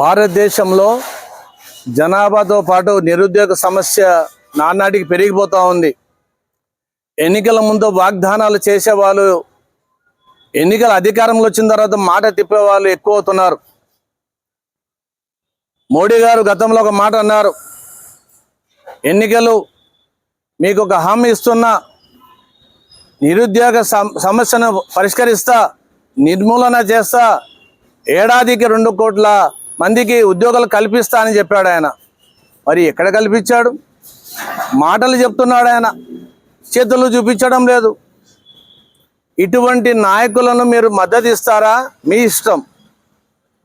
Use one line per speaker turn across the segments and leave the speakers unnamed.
భారతదేశంలో జనాభాతో పాటు నిరుద్యోగ సమస్య నానాటికి పెరిగిపోతూ ఉంది. ఎన్నికల ముందు వాగ్దానాలు చేసేవాళ్ళు ఎన్నికల అధికారంలో వచ్చిన తర్వాత మాట తిప్పేవాళ్ళు ఎక్కువ అవుతున్నారు. మోడీ గారు గతంలో ఒక మాట అన్నారు ఎన్నికలు మీకు ఒక హామీ ఇస్తున్నా నిరుద్యోగ సమస్యను పరిష్కరిస్తా నిర్మూలన చేస్తా ఏడాదికి రెండు కోట్ల మందికి ఉద్యోగాలు కల్పిస్తా అని చెప్పాడు ఆయన. మరి ఎక్కడ కల్పించాడు? మాటలు చెప్తున్నాడు ఆయన. చేతులు చూపించడం లేదు. ఇటువంటి నాయకులను మీరు మద్దతు ఇస్తారా? మీ ఇష్టం.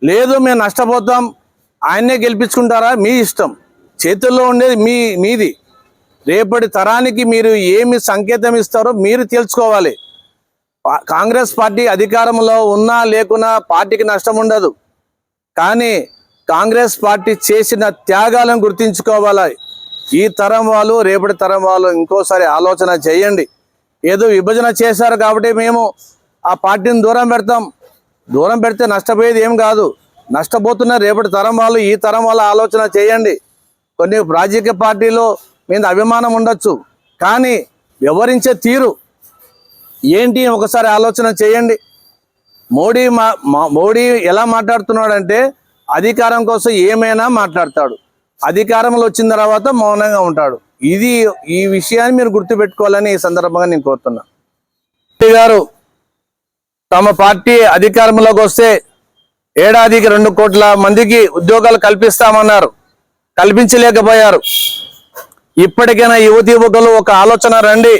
లేదు మేము నష్టపోతాం. ఆయన్నే గెలిపించుకుంటారా? మీ ఇష్టం. చేతుల్లో ఉండేది మీ మీది. రేపటి తరానికి మీరు ఏమి సంకేతం ఇస్తారో మీరు తెలుసుకోవాలి. కాంగ్రెస్ పార్టీ అధికారంలో ఉన్నా లేకున్నా పార్టీకి నష్టం ఉండదు. కానీ కాంగ్రెస్ పార్టీ చేసిన త్యాగాలను గుర్తించుకోవాలి? ఈ తరం వాళ్ళు రేపటి తరం వాళ్ళు ఇంకోసారి ఆలోచన చేయండి. ఏదో విభజన చేశారు కాబట్టి మేము ఆ పార్టీని దూరం పెడతాం. దూరం పెడితే నష్టపోయేది ఏం కాదు. నష్టపోతున్న రేపటి తరం వాళ్ళు ఈ తరం వాళ్ళ ఆలోచన చేయండి. కొన్ని రాజకీయ పార్టీలో మీద అభిమానం ఉండొచ్చు. కానీ వివరించే తీరు. ఏంటి? ఒకసారి ఆలోచన చేయండి. మోడీ మా మోడీ ఎలా మాట్లాడుతున్నాడంటే అధికారం కోసం ఏమైనా మాట్లాడతాడు. అధికారంలో వచ్చిన తర్వాత మౌనంగా ఉంటాడు. ఇది ఈ విషయాన్ని మీరు గుర్తుపెట్టుకోవాలని ఈ సందర్భంగా నేను కోరుతున్నా. గారు తమ పార్టీ అధికారంలోకి వస్తే ఏడాదికి రెండు కోట్ల మందికి ఉద్యోగాలు కల్పిస్తామన్నారు. కల్పించలేకపోయారు. ఇప్పటికైనా యువతి యువకులు ఒక ఆలోచన రండి.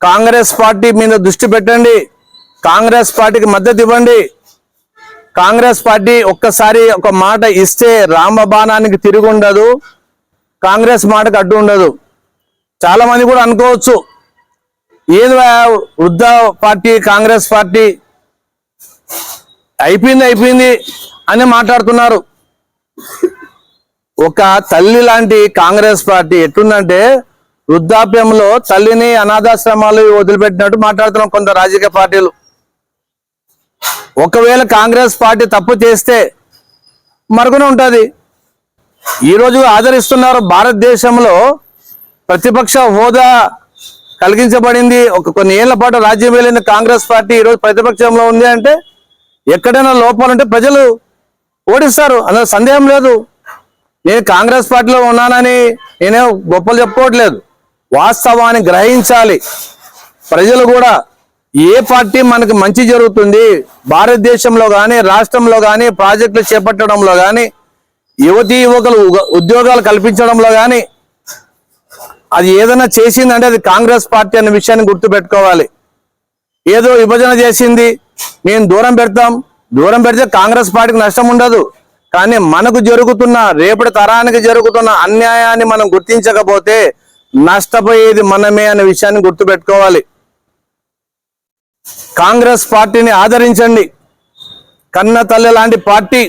కాంగ్రెస్ పార్టీ మీద దృష్టి పెట్టండి. కాంగ్రెస్ పార్టీకి మద్దతు ఇవ్వండి. కాంగ్రెస్ పార్టీ ఒక్కసారి ఒక మాట ఇస్తే రామబాణానికి తిరిగి ఉండదు. కాంగ్రెస్ మాటకు అడ్డు ఉండదు. చాలా మంది కూడా అనుకోవచ్చు. ఏది వృద్ధ పార్టీ కాంగ్రెస్ పార్టీ? అయిపోయింది అయిపోయింది అని మాట్లాడుతున్నారు. ఒక తల్లి లాంటి కాంగ్రెస్ పార్టీ ఎట్లుందంటే వృద్ధాప్యంలో తల్లిని అనాథాశ్రమాలు వదిలిపెట్టినట్టు మాట్లాడుతున్నాం కొంత రాజకీయ పార్టీలు. ఒకవేళ కాంగ్రెస్ పార్టీ తప్పు చేస్తే మరుగున ఉంటుంది. ఈరోజు ఆదరిస్తున్నారు భారతదేశంలో ప్రతిపక్ష హోదా కలిగించబడింది. ఒక కొన్ని ఏళ్ళ పాటు రాజ్యం వెళ్ళిన కాంగ్రెస్ పార్టీ ఈరోజు ప్రతిపక్షంలో ఉంది అంటే ఎక్కడైనా లోపాలుంటే ప్రజలు ఓడిస్తారు. అందులో సందేహం లేదు. నేను కాంగ్రెస్ పార్టీలో ఉన్నానని నేనే గొప్పలు చెప్పుకోవట్లేదు. వాస్తవాన్ని గ్రహించాలి. ప్రజలు కూడా ఏ పార్టీ మనకు మంచి జరుగుతుంది? భారతదేశంలో కానీ రాష్ట్రంలో కానీ ప్రాజెక్టులు చేపట్టడంలో కానీ యువతీ యువకులు ఉద్యోగాలు కల్పించడంలో కానీ అది ఏదైనా చేసిందంటే అది కాంగ్రెస్ పార్టీ అనే విషయాన్ని గుర్తుపెట్టుకోవాలి. ఏదో విభజన చేసింది మేము దూరం పెడతాం. దూరం పెడితే కాంగ్రెస్ పార్టీకి నష్టం ఉండదు. కానీ మనకు జరుగుతున్న రేపటి తరానికి జరుగుతున్న అన్యాయాన్ని మనం గుర్తించకపోతే నష్టపోయేది మనమే అనే విషయాన్ని గుర్తుపెట్టుకోవాలి. కాంగ్రెస్ పార్టీని ఆదరించండి. కన్న తల్లి లాంటి పార్టీ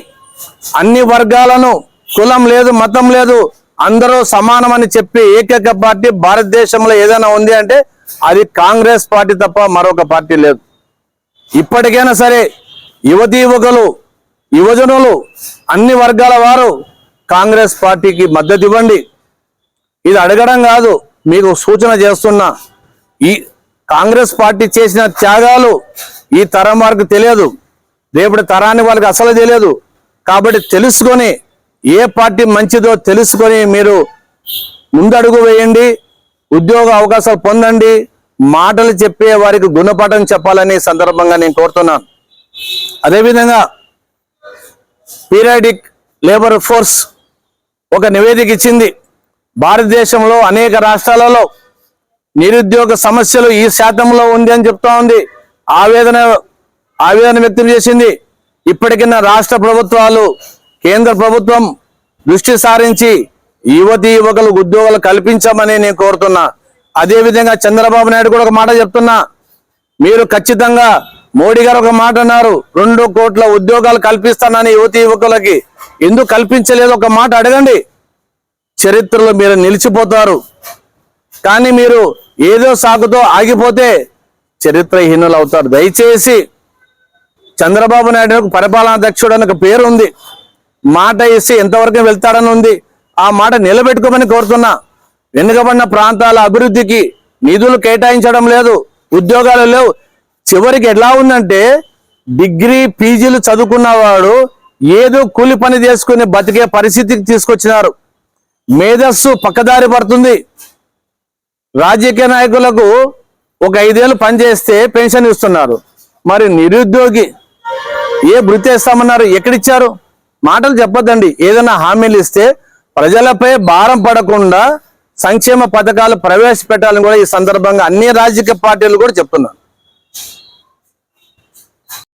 అన్ని వర్గాలను కులం లేదు మతం లేదు అందరూ సమానమని చెప్పి ఏకైక పార్టీ భారతదేశంలో ఏదైనా ఉంది అంటే అది కాంగ్రెస్ పార్టీ తప్ప మరొక పార్టీ లేదు. ఇప్పటికైనా సరే యువతీ యువకులు యువజనులు అన్ని వర్గాల వారు కాంగ్రెస్ పార్టీకి మద్దతు ఇవ్వండి. ఇది అడగడం కాదు మీకు సూచన చేస్తున్నా. ఈ కాంగ్రెస్ పార్టీ చేసిన త్యాగాలు ఈ తరం వారికి తెలియదు. రేపటి తరాన్ని వాళ్ళకి అసలు తెలియదు. కాబట్టి తెలుసుకొని ఏ పార్టీ మంచిదో తెలుసుకొని మీరు ముందడుగు వేయండి ఉద్యోగ అవకాశాలు పొందండి మాటలు చెప్పే వారికి గుణపాఠం చెప్పాలని సందర్భంగా నేను కోరుతున్నాను. అదేవిధంగా పీరియాడిక్ లేబర్ ఫోర్స్ ఒక నివేదిక ఇచ్చింది. భారతదేశంలో అనేక రాష్ట్రాలలో నిరుద్యోగ సమస్యలు ఈ శాతంలో ఉంది అని చెప్తా ఉంది. ఆవేదన ఆవేదన వ్యక్తం చేసింది. ఇప్పటికైనా రాష్ట్ర ప్రభుత్వాలు కేంద్ర ప్రభుత్వం దృష్టి సారించి యువతి యువకులు ఉద్యోగాలు కల్పించమని నేను కోరుతున్నా. అదేవిధంగా చంద్రబాబు నాయుడు కూడా ఒక మాట చెప్తున్నా. మీరు ఖచ్చితంగా మోడీ గారు ఒక మాట అన్నారు. రెండు కోట్ల ఉద్యోగాలు కల్పిస్తానని యువతి యువకులకి. ఎందుకు కల్పించలేదు? ఒక మాట అడగండి. చరిత్రలో మీరు నిలిచిపోతారు. కానీ మీరు ఏదో సాకుతో ఆగిపోతే చరిత్రహీనులు అవుతారు దయచేసి చంద్రబాబు నాయుడు పరిపాలనాధ్యక్షుడు అని ఒక పేరు ఉంది. మాట ఇస్తే ఎంతవరకు వెళ్తాడని ఉంది. ఆ మాట నిలబెట్టుకోమని కోరుతున్నా. వెనుకబడిన ప్రాంతాల అభివృద్ధికి నిధులు కేటాయించడం లేదు. ఉద్యోగాలు లేవు. చివరికి ఎలా ఉందంటే డిగ్రీ పీజీలు చదువుకున్నవాడు ఏదో కూలి పని చేసుకుని బతికే పరిస్థితికి తీసుకొచ్చినారు. మేధస్సు పక్కదారి పడుతుంది. రాజకీయ నాయకులకు ఒక ఐదేళ్ళు పనిచేస్తే పెన్షన్ ఇస్తున్నారు. మరి నిరుద్యోగి ఏ వృత్తి ఇస్తామన్నారు ఎక్కడిచ్చారు? మాటలు చెప్పొద్దండి. ఏదైనా హామీలు ఇస్తే ప్రజలపై భారం పడకుండా సంక్షేమ పథకాలు ప్రవేశపెట్టాలని కూడా ఈ సందర్భంగా అన్ని రాజకీయ పార్టీలు కూడా చెప్తున్నారు.